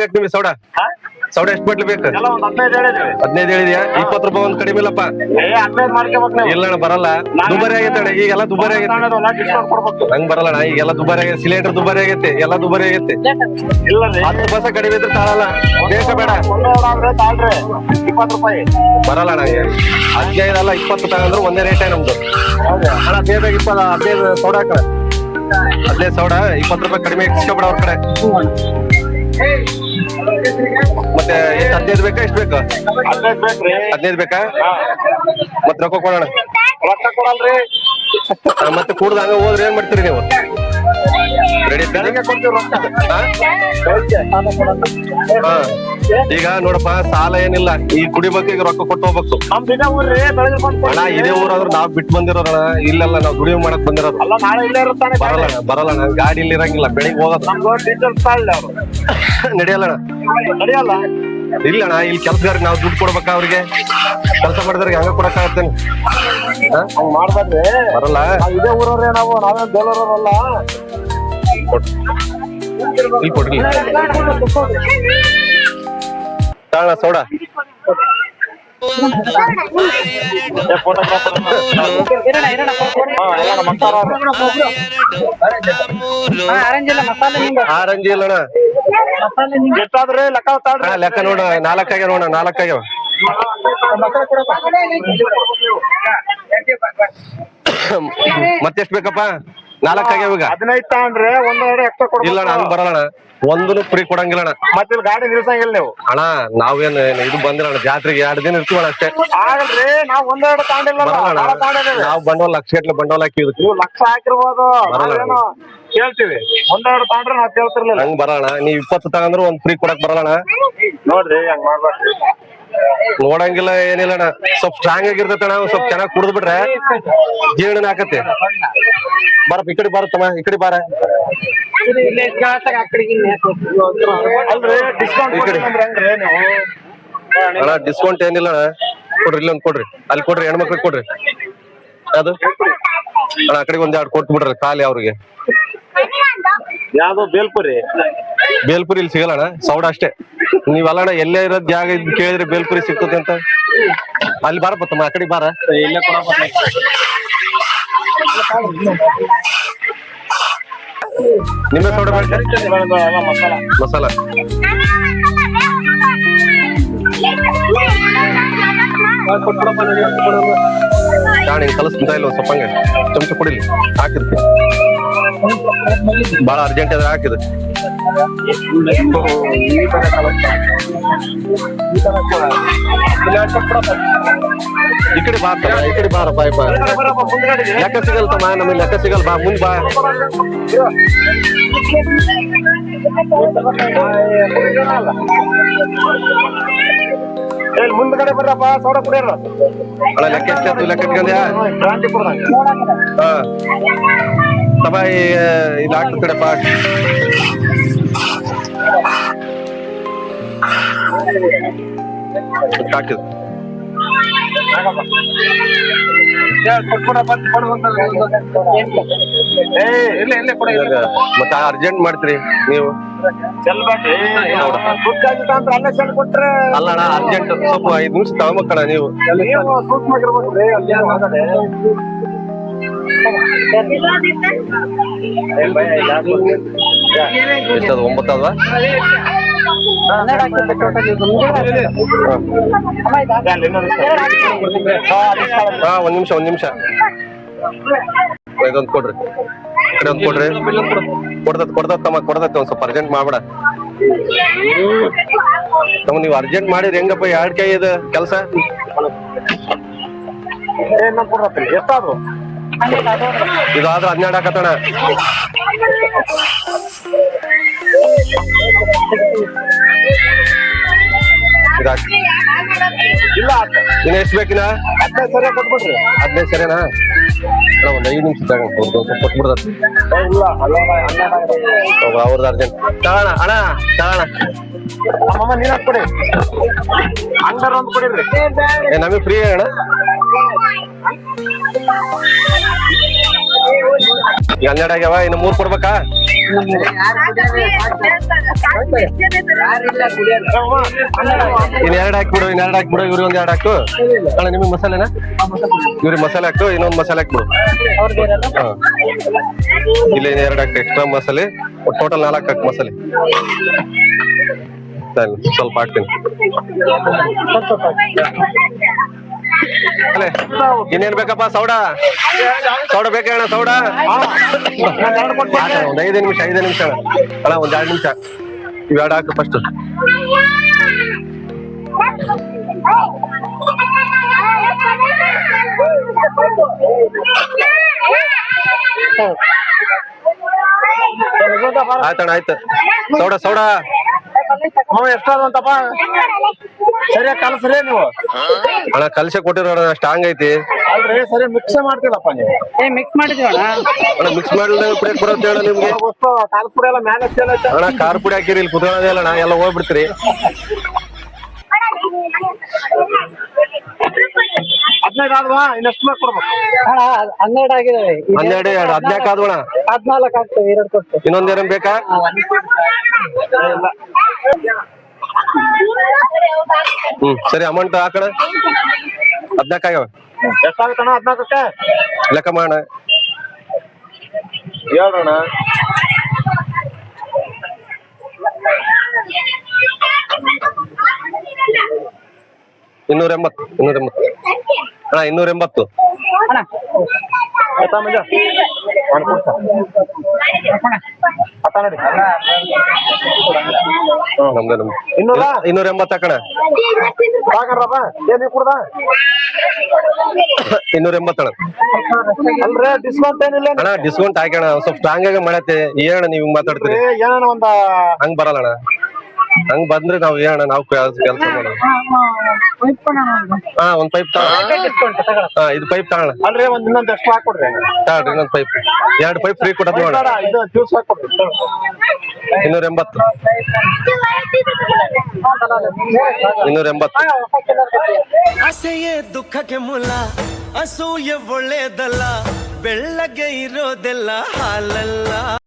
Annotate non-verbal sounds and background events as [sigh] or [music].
ಬೇಕು ನಿಮಗೆ ಸೌಡ? ಸೌಡ ಎಷ್ಟು ಬಾಟ್ಲಿ ಬೇಕು? ಹದಿನೈದು ಹೇಳಿದ್ಯಾ? ಇಪ್ಪತ್ತು ರೂಪಾಯಿ ಒಂದ್ ಕಡಿಮೆ ಇಲ್ಲಪ್ಪ. ಇಲ್ಲ ಅಣ್ಣ ಬರಲ್ಲ. ದುಬಾರಿ ಆಗೈತೆ ಅಣ್ಣ ಈಗೆಲ್ಲ ದುಬಾರಿ ಆಗೈತೆ. ಹಂಗ್ ಬರಲ್ಲ ಅಣ್ಣ ಈಗೆಲ್ಲ ದುಬಾರಿ ಆಗೈತೆ ಸಿಲಿಂಡರ್ ದುಬಾರಿ ಆಗೈತೆ ಎಲ್ಲ ದುಬಾರಿ ಆಗೈತೆ. ಹತ್ತು ಬಸ ಕಡಿಮೆ ಇದ್ರೆ ತಾಳಲ್ಲ. ಬೇಕ ಬೇಡ. ಬರಲ್ಲ ಅಣ್ಣ ಹಂಗೆ ಹದಿನೈದು ಅಲ್ಲ ಇಪ್ಪತ್ತು ತಗೊಂಡ್ರೆ ಒಂದೇ ರೇಟೇ ನಮ್ದು. ಹೌದಾ? ಅಣ್ಣ ಹದಿನೈದಾಗ ಇಪ್ಪತ್ತು ಹದಿನೈದು ಸೌಡ ಹದಿನೈದು ಸೌಡಾ ಇಪ್ಪತ್ತು ರೂಪಾಯಿ ಕಡಿಮೆ ಇಸ್ಕೊಬೇಡ ಅವ್ರ ಕಡೆ. ಮತ್ತೆ ಎಷ್ಟು ಹದಿನೈದು ಬೇಕಾ ಎಷ್ಟು ಬೇಕಾ? ಹದಿನೈದು ಬೇಕಾ? ಮತ್ತೆ ರೊಕ್ಕ ಕೊಡೋಣ. ಮತ್ತೆ ಕೂಡ್ದ ಹಂಗ ಹೋದ್ರೆ ಏನ್ ಮಾಡ್ತೀರಿ ನೀವು? ಈಗ ನೋಡಪ್ಪ ಸಾಲ ಏನಿಲ್ಲ. ಈ ಕುಡಿಬೇಕು ಈಗ ರೊಕ್ಕ ಕೊಟ್ಟು ಹೋಗ್ಬೇಕು. ಅಣ್ಣ ಇದೇ ಊರಾದ್ರೂ ನಾವ್ ಬಿಟ್ಟು ಬಂದಿರೋದಣ್ಣ ಇಲ್ಲೆಲ್ಲ ನಾವ್ ದುಡಿಮೆ ಮಾಡಕ್ ಬಂದಿರೋದು. ಬರಲ್ಲ ಬರಲ್ಲ ಗಾಡಿ ಇಲ್ಲಿ ಇರಂಗಿಲ್ಲ. ಬೆಳಿಗ್ಗೆ ಹೋಗೋದು. ನಡೆಯಲ್ಲ ನಡೆಯಲ್ಲ. ಇಲ್ಲ ಅಣ್ಣ ಇಲ್ಲಿ ಕೆಲ್ಸಗಾರ ನಾವು ದುಡ್ಡು ಕೊಡ್ಬೇಕಾ ಅವ್ರಿಗೆ? ಕೆಲಸ ಮಾಡಿದ್ರಿಗೆ ಹಂಗ ಕೊಡಕ್ ಆಗತ್ತೇನೆ ಮಾಡ್ಬಾರ್ರಿ ಬರಲ್ಲ. ನಾವ್ ಇದೇ ಊರವ್ರೆ ನಾವು ನಾವೇನ್ ಬೇಲೂರವ್ರಲ್ಲ. ಕೊಡ್- ಇಲ್ಲಿ ತಾಳ ಸೋಡಾ. ಫೋಟೋಗ್ರಾಫರ್ ಆರೆಂಜ್ ಇಲ್ಲ ಅಣ್ಣ ಎಷ್ಟಾದ್ರೆ ಲೆಕ್ಕ ತಾಳ್ರಿ. ಲೆಕ್ಕ ನೋಡ ನಾಲ್ಕಾಗ್ಯಾವ ನೋಡ ನಾಲ್ಕಾಗ್ಯಾವ ಮತ್ತೆಷ್ಟ್ ಬೇಕಪ್ಪ? ನಾಲ್ಕಾಗ್ಯಾವ ಈಗ ಹದಿನೈದು ತಗೊಂಡ್ರೆ ಒಂದೆರಡು ಎಕ್ಸ್ಟ್ರಾ ಇಲ್ಲ ಬರಲ್ಲ ಒಂದನು ಫ್ರೀ ಕೊಡಂಗಿಲ್ಲ ಅಣ್ಣ. ಮತ್ತೆ ಇಲ್ಲಿ ಗಾಡಿ ನಿಲ್ಸಂಗಿಲ್ಲ ನೀವು. ಅಣ್ಣ ನಾವೇನು ಇದು ಬಂದಿಲ್ಲ ಅಣ್ಣ. ಜಾತ್ರೆಗೆ ಎರಡು ದಿನ ಇರ್ತೀವಣ್ಣ ಅಷ್ಟೇ. ಆಗಲ್ರಿ ನಾವ್ ಒಂದೆರಡು ಬರಲ್ಲ ಬಂಡವಾಳ ಲಕ್ಷ ಗಟ್ಲೆ ಬಂಡವಾಳ ಹಾಕಿದ್ವಿ. ನೀವು ಲಕ್ಷ ಹಾಕಿರ್ಬೋದು. ಬರಲ್ಲ. ನಾವೇನು ಕೇಳ್ತೀವಿ. ಒಂದೆರಡು ತಾಂಡ್ರೆ ನಾವ್ ಕೇಳ್ತಿರ್ಲಿಲ್ಲ. ಹಂಗ್ ಬರಲ್ಲ ನೀವ್ ಇಪ್ಪತ್ತು ತಗಂದ್ರು ಒಂದ್ ಫ್ರೀ ಕೊಡಕ್ ಬರಲ್ಲ ಅಣ್ಣ. ನೋಡ್ರಿ ಹಂಗ್ ಮಾಡ್ಬೇಡ್ರಿ ನೋಡಂಗಿಲ್ಲ ಏನಿಲ್ಲ ಅಣ್ಣ. ಸ್ವಲ್ಪ ಸ್ಟ್ರಾಂಗ್ ಆಗಿರ್ತೈತೆ ಅಣ್ಣ. ಒಂದ್ ಸ್ವಲ್ಪ ಚೆನ್ನಾಗಿ ಕುಡಿದ್ ಬಿಟ್ರೆ ಜೀರ್ಣ ಹಾಕತ್ತೆ ಬರಪ್ಪ ಈ ಕಡೆ ಕಡೆ ಬಾರ. ತಮ್ಮ ಡಿಸ್ಕೌಂಟ್ ಈ ಕಡೆ. ಬಾರ ಅಣ್ಣ ಡಿಸ್ಕೌಂಟ್ ಏನಿಲ್ಲ ಅಣ್ಣ. ಕೊಡ್ರಿ ಇಲ್ಲೊಂದು ಕೊಡ್ರಿ. ಅಲ್ಲಿ ಕೊಡ್ರಿ ಹೆಣ್ಮಕ್ಳಿಗೆ ಕೊಡ್ರಿ. ಅದು ಅಣ್ಣ ಆ ಕಡೆಗೆ ಒಂದ್ ಎರಡು ಕೊಟ್ಟು ಬಿಡ್ರಿ ಖಾಲಿ ಅವ್ರಿಗೆ. ಯಾವ್ದು? ಬೇಲ್ಪುರಿ? ಬೇಲ್ಪುರಿ ಇಲ್ಲಿ ಸಿಗಲ್ಲ ಅಣ್ಣ ಸೌಡ ಅಷ್ಟೇ. ನೀವಲ್ಲ ಅಣ್ಣ ಎಲ್ಲೇ ಇರೋದ್ ಜಾಗ ಇದ್ ಕೇಳಿದ್ರೆ ಬೇಲ್ಪುರಿ ಸಿಗ್ತದೆ ಅಂತ. ಅಲ್ಲಿ ಬಾರಪ್ಪ ತಮ್ಮ ಆ ಕಡೆ ಬಾರ. ಇಲ್ಲೇ ನಿಮ್ಮ ಸೌಡ ಮಸಾಲ. ಮಸಾಲ ಕಲಸ್ತಾ ಇಲ್ಲ ಸ್ವಲ್ಪ ಹಂಗೆ? ಚಮಚ ಕುಡಿಲಿ ಹಾಕಿದ್ವಿ ಭಾಳ ಅರ್ಜೆಂಟ್ ಆದ್ರೆ ಹಾಕಿದ್ರು ಈ ಕಡೆ ಬಾ ತಮ್ಮ, ಈ ಕಡೆ ಬಾರ ಬಾಯ್ ಬಾ. ಲೆಕ್ಕ ಸಿಗಲ್ ತಮ್ಮ ನಮಗೆ ಲೆಕ್ಕ ಸಿಗಲ್ ಬಾ ಮುಂದ್ ಬಾ. ಮುಂದ್ಗಡೆ ಬರ್ರಪ್ಪ ಸೋಡ ಕುಡಿಯಲ್ಲ ಅಣ್ಣ ಲೆಕ್ಕ ಎಷ್ಟು ಲೆಕ್ಕ ಇಟ್ಕೊಂಡ್ಯಾ? ಕ್ರಾಂತಿಪುರದಾಗ. ಹಾ. ತಮ್ಮ ಈ ಇಲ್ಲಿ ಹಾಕ್ತ ಹಾಕಿದ್ ಮತ್ತೆ ಅರ್ಜೆಂಟ್ ಮಾಡ್ತೀರಿ ನೀವು? ಅಲ್ಲಣ್ಣ ಅರ್ಜೆಂಟ್ ಸ್ವಲ್ಪ ಐದ್ ನಿಮಿಷ ತಗೊಂಬಕ್ಕಣ ನೀವು. ಒಂಬತ್ತು ಹಾ, ಒಂದ್ ನಿಮಿಷ ಒಂದ್ ನಿಮಿಷ. ಇದೊಂದ್ ಕೊಡ್ರಿ. ಕಡೆ ಒಂದ್ ಕೊಡ್ರಿ. ಕೊಡ್ತತ್ ಕೊಡ್ತತ್ ತಮ್ಮ, ಕೊಡ್ತತ್ ಒಂದ್ ಸ್ವಲ್ಪ ಅರ್ಜೆಂಟ್ ಮಾಡ್ಬೇಡ. ತಮ್ಮ, ನೀವು ಅರ್ಜೆಂಟ್ ಮಾಡಿರಿ, ಹೆಂಗಪ್ಪ ಎರಡ್ ಕೈ ಇದು ಕೆಲಸ? ಎಷ್ಟಾದ್ರು ಹನ್ನೆರಡು ಹಾಕತ್ತಣ. ಇದಾಕಿ ಇಲ್ಲ. ಇನ್ನ ಎಷ್ಟು ಬೇಕಿನ? ಹದಿನೈದು ಸರಿ ಕೊಟ್ಬಿಡ್ರಿ. ಹದಿನೈದು ಸರಿನಾ? ಅಣ್ಣ ಒಂದು ಐದು ನಿಮಿಷ ತಗೊಂಡು ಕೊಟ್ಬಿಡ್ದ ಅವ್ರದ್ದು ಅರ್ಜೆಂಟ್. ತಗೋಣ ಅಣ್ಣ ತಗೋಣ. ನಮ್ಮಮ್ಮ ನೀನು ಹಾಕ್ಬಿಡಿ. ಅಂಡರ್ ಒಂದು ಕೊಡಿರಿ ಏ ನಮಗೆ ಫ್ರೀ ಅಣ್ಣ? ಹನ್ನೆರಡು ಆಗ್ಯಾವ? ಇನ್ನು ಮೂರ್ ಕೊಡ್ಬೇಕಾ? ಇನ್ ಎರಡ್ ಹಾಕ್ಬಿಡು ಇನ್ ಎರಡ್ ಹಾಕ್ಬಿಡು ಇವ್ರಿಗೆ ಒಂದ್ ಎರಡು ಹಾಕು. ಅಣ್ಣ, ನಿಮಗೆ ಮಸಾಲೆನಾ ಇವ್ರಿಗೆ ಮಸಾಲೆ ಹಾಕು, ಇನ್ನೊಂದ್ ಮಸಾಲೆ ಹಾಕ್ಬಿಡು ಇಲ್ಲ ಇನ್ ಎರಡು ಹಾಕಿ ಎಕ್ಸ್ಟ್ರಾ ಮಸಾಲೆ. ಟೋಟಲ್ ನಾಲ್ಕು ಹಾಕು ಮಸಾಲೆ. ಸ್ವಲ್ಪ ಹಾಕ್ತೀನಿ. ಅಲ್ಲೇ ಇನ್ನೇನ್ ಬೇಕಪ್ಪ ಸೌಡ? ಸೌಡ ಬೇಕಾ ಅಣ್ಣ, ಸೌಡ? ಒಂದ್ ಐದು ನಿಮಿಷ ಐದು ನಿಮಿಷ. ಅಣ್ಣ, ಒಂದ್ ಎರಡು ನಿಮಿಷ. ಇವೆರಡು ಹಾಕು ಫಸ್ಟ್ ಆಯ್ತಣ್ಣ, ಆಯ್ತು. ಸೌಡ ಸೌಡ. ಎಷ್ಟಾದಂತಪ್ಪ? ಸರಿಯಾಗಿ ಕಲಸ್ರಿ ನೀವು. ಅಣ್ಣ ಕಲ್ಸೆ ಕೊಟ್ಟಿರೋ ಸ್ಟ್ರಾಂಗ್ ಐತಿ. ಅಲ್ರಿ ಸರಿ ಮಿಕ್ಸ್ ಮಾಡ್ತಿಲ್ಲಪ್ಪ ನೀವು. ಏ ಮಿಕ್ಸ್ ಮಾಡಿದ್ವಣ್ಣ ಅಣ್ಣ. ಮಿಕ್ಸ್ ಮಾಡಿದ್ರೆ ಕುಡಿಯಕ್ ಬರುತ್ತೆ ಅಣ್ಣ ನಿಮ್ಗೆ? ವಸ್ತು ಕಾಲ ಪುಡಿ ಎಲ್ಲ ಮ್ಯಾಲ ಐತೆ ಅಣ್ಣ ಕಾರ್ ಪುಡಿ ಹಾಕಿರಿ ಇಲ್ಲಿ ಕುತ್ಕೊಳ್ಳೋದೇ ಅಣ್ಣ ಎಲ್ಲ ಹೋಗ್ಬಿಡ್ತೀರಿ. ಹದಿನೈದು ಆದ್ವಾ? ಇನ್ನೆಷ್ಟು ಬೇಕು ಕೊಡ್ಬೇಕು? ಅಣ್ಣ ಹನ್ನೆರಡು ಆಗಿದೆ. ಹನ್ನೆರಡು ಎರಡು ಹದಿನಾಲ್ಕು ಆದ್ವಣ ಹದ್ನಾಲ್ಕು ಆಗ್ತವೆ ಎರಡು ಕೊಟ್ಟು. ಇನ್ನೊಂದೇನ ಬೇಕಾ? ಹ್ಮ್. ಸರಿ ಅಮೌಂಟ್ ಹಾಕಣ ಹದಿನಾಲ್ಕು ಆಗ್ಯಾವ? ಎಷ್ಟಾಗುತ್ತಣ್ಣ ಹದ್ನಾಲ್ಕಕ್ಕೆ? ಲೆಕ್ಕ ಮಾಡೋಣ. ಹೇಳೋಣ ಇನ್ನೂರ ಎಂಬತ್ತು ಇನ್ನೂರ ಎಂಬತ್ತು ಅಣ್ಣ ಇನ್ನೂರ ಎಂಬತ್ತು ಅಣ್ಣ. ಆಯ್ತಾ ಮಂಜ? ಮಾಡ್ಕೊಡ್ಸ ಅತ್ತ ನೋಡಿ. ನಮ್ದು ನಮ್ದು. ಇನ್ನೂರ? ಇನ್ನೂರ ಎಂಬತ್ತ ಹಾಕಣ. ಸಾಕರಪ್ಪ ಏನ್ ನೀವು ಕುಡ್ದ? [coughs] ಇನ್ನೂರ ಎಂಬತ್ತು ಅಣ್ಣ. ಅಲ್ರಿ ಡಿಸ್ಕೌಂಟ್ ಏನಿಲ್ಲ ಅಣ್ಣ ಡಿಸ್ಕೌಂಟ್ ಹಾಕೋಣ ಸ್ವಲ್ಪ ಸ್ಟ್ರಾಂಗ್ ಆಗಿ ಮಾಡತ್ತೆ. ಏನಣ್ಣ ನೀವು ಮಾತಾಡ್ತೀರಿ. ಏನೋ ಒಂದ ಹಂಗ್ ಬರಲ್ಲ ಅಣ್ಣ. ಹಂಗ್ ಬಂದ್ರೆ ನಾವ್ ಏನ ನಾವು ಕೆಲಸ ಮಾಡೋಣ. ಹಾ ಒಂದ್ ಪೈಪ್ ಹಾ ಇದು ಪೈಪ್ ತಗೊಳ್ಳಿ. ಅಲ್ರಿ ಒಂದ್ ಇನ್ನೊಂದ್ ಎಷ್ಟು ಹಾಕೊಡ್ರಿ ತಗೊಳ್ರಿ ಇನ್ನೊಂದ್ ಪೈಪ್ ಎರಡು ಪೈಪ್ ಫ್ರೀ ಕೊಡೋದು ನೋಡ ಇದು ಜ್ಯೂಸ್ ಹಾಕೊಡ್ರಿ ಇನ್ನೂರ ಎಂಬತ್ತು. ಇನ್ನೂರ ಎಂಬತ್ತು. ಅಸೆಯೇ ದುಃಖಕ್ಕೆ ಮೂಲ ಅಸೂಯೆ ಒಳ್ಳೇದಲ್ಲ ಬೆಳ್ಳಗೆ ಇರೋದೆಲ್ಲ ಹಾಲಲ್ಲ.